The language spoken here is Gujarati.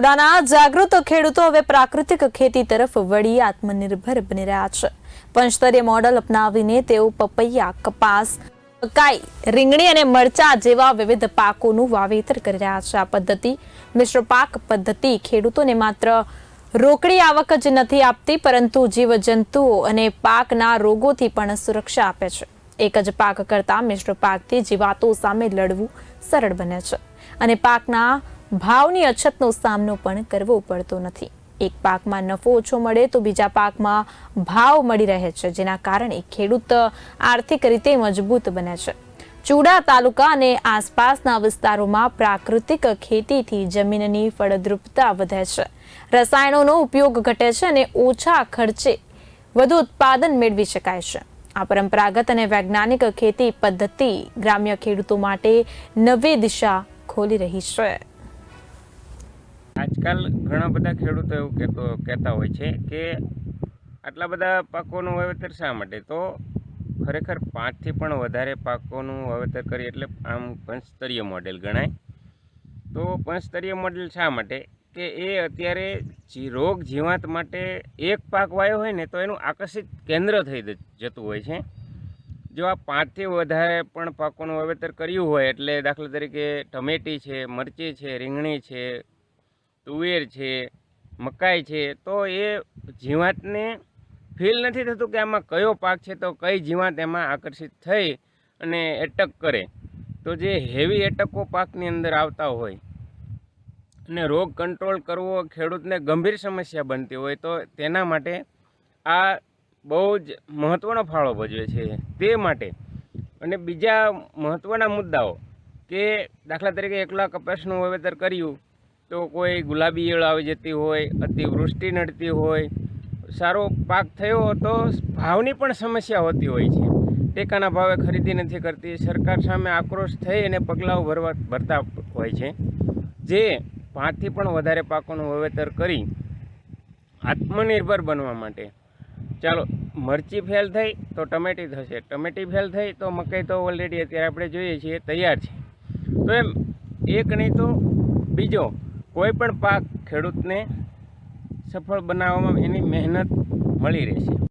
ખેડાના જાગૃત ખેડૂતો હવે પ્રાકૃતિક ખેતી તરફ વળી આત્મનિર્ભર બની રહ્યા છે. પંચસ્તરીય મોડલ અપનાવીને તેઓ પપૈયા, કપાસ, મકાઈ, રીંગણી અને મરચા જેવા વિવિધ પાકોનું વાવેતર કરી રહ્યા છે. આ પદ્ધતિ મિશ્ર પાક પદ્ધતિ ખેડૂતોને માત્ર રોકડી આવક જ નથી આપતી, પરંતુ જીવજંતુઓ અને પાકના રોગોથી પણ સુરક્ષા આપે છે. એક જ પાક કરતા મિશ્ર પાકથી જીવાતો સામે લડવું સરળ બને છે. અને પાકના ભાવની અછતનો સામનો પણ કરવો પડતો નથી. એક પાકમાં નફો ઓછો મળે તો બીજા પાકમાં ભાવ મળી રહે છે, જેના કારણે ખેડૂત આર્થિક રીતે મજબૂત બને છે. ચૂડા તાલુકા અને આસપાસના વિસ્તારોમાં પ્રાકૃતિક ખેતીથી જમીનની ફળદ્રુપતા વધે છે. રસાયણોનો ઉપયોગ ઘટે છે અને ઓછા ખર્ચે વધુ ઉત્પાદન મેળવી શકાય છે. આ પરંપરાગત અને વૈજ્ઞાનિક ખેતી પદ્ધતિ ગ્રામ્ય ખેડૂતો માટે નવી દિશા ખોલી રહી છે. આજકાલ ઘણા બધા ખેડૂતો એવું કહેતો, કહેતા હોય છે કે આટલા બધા પાકોનું વાવેતર શા માટે? તો ખરેખર પાંચથી પણ વધારે પાકોનું વાવેતર કરીએ એટલે આમ પંચસ્તરીય મોડેલ ગણાય. તો પંચસ્તરીય મોડેલ શા માટે? કે એ અત્યારે રોગ જીવાત માટે એક પાક વાયો હોય ને, તો એનું આકર્ષિત કેન્દ્ર થઈ જતું હોય છે. જો આ પાંચથી વધારે પણ પાકોનું વાવેતર કર્યું હોય એટલે દાખલા તરીકે ટમેટી છે, મરચી છે, રીંગણી છે તુવેર છે, મકાઈ છે, તો એ જીવાતને ફીલ નથી થતું કે આમાં કયો પાક છે, તો કઈ જીવાત એમાં આકર્ષિત થઈ અને એટક કરે. તો જે હેવી એટકો પાકની અંદર આવતા હોય અને રોગ કંટ્રોલ કરવો ખેડૂતને ગંભીર સમસ્યા બનતી હોય, તો તેના માટે આ બહુ જ મહત્ત્વનો ફાળો ભજવે છે તે માટે. અને બીજા મહત્ત્વના મુદ્દાઓ કે દાખલા તરીકે એકલા કપાસનું વાવેતર કર્યું તો કોઈ ગુલાબી ઈયળ આવી જતી હોય, અતિવૃષ્ટિ નડતી હોય, સારો પાક થયો તો ભાવની પણ સમસ્યા હોતી હોય છે. ટેકાના ભાવે ખરીદી નથી કરતી. સરકાર સામે આક્રોશ થઈ અને પગલાઓ ભરવા ભરતા હોય છે. જે પાંચથી પણ વધારે પાકોનું વાવેતર કરી આત્મનિર્ભર બનવા માટે. ચાલો, મરચી ફેલ થઈ તો ટમેટી થશે. ટમેટી ફેલ થઈ તો મકાઈ તો ઓલરેડી અત્યારે આપણે જોઈએ છીએ, તૈયાર છે. તો એમ, એક નહીં તો બીજો કોઈ પણ પાક ખેડૂતને સફળ બનાવવામાં એની મહેનત મળી રહેશે.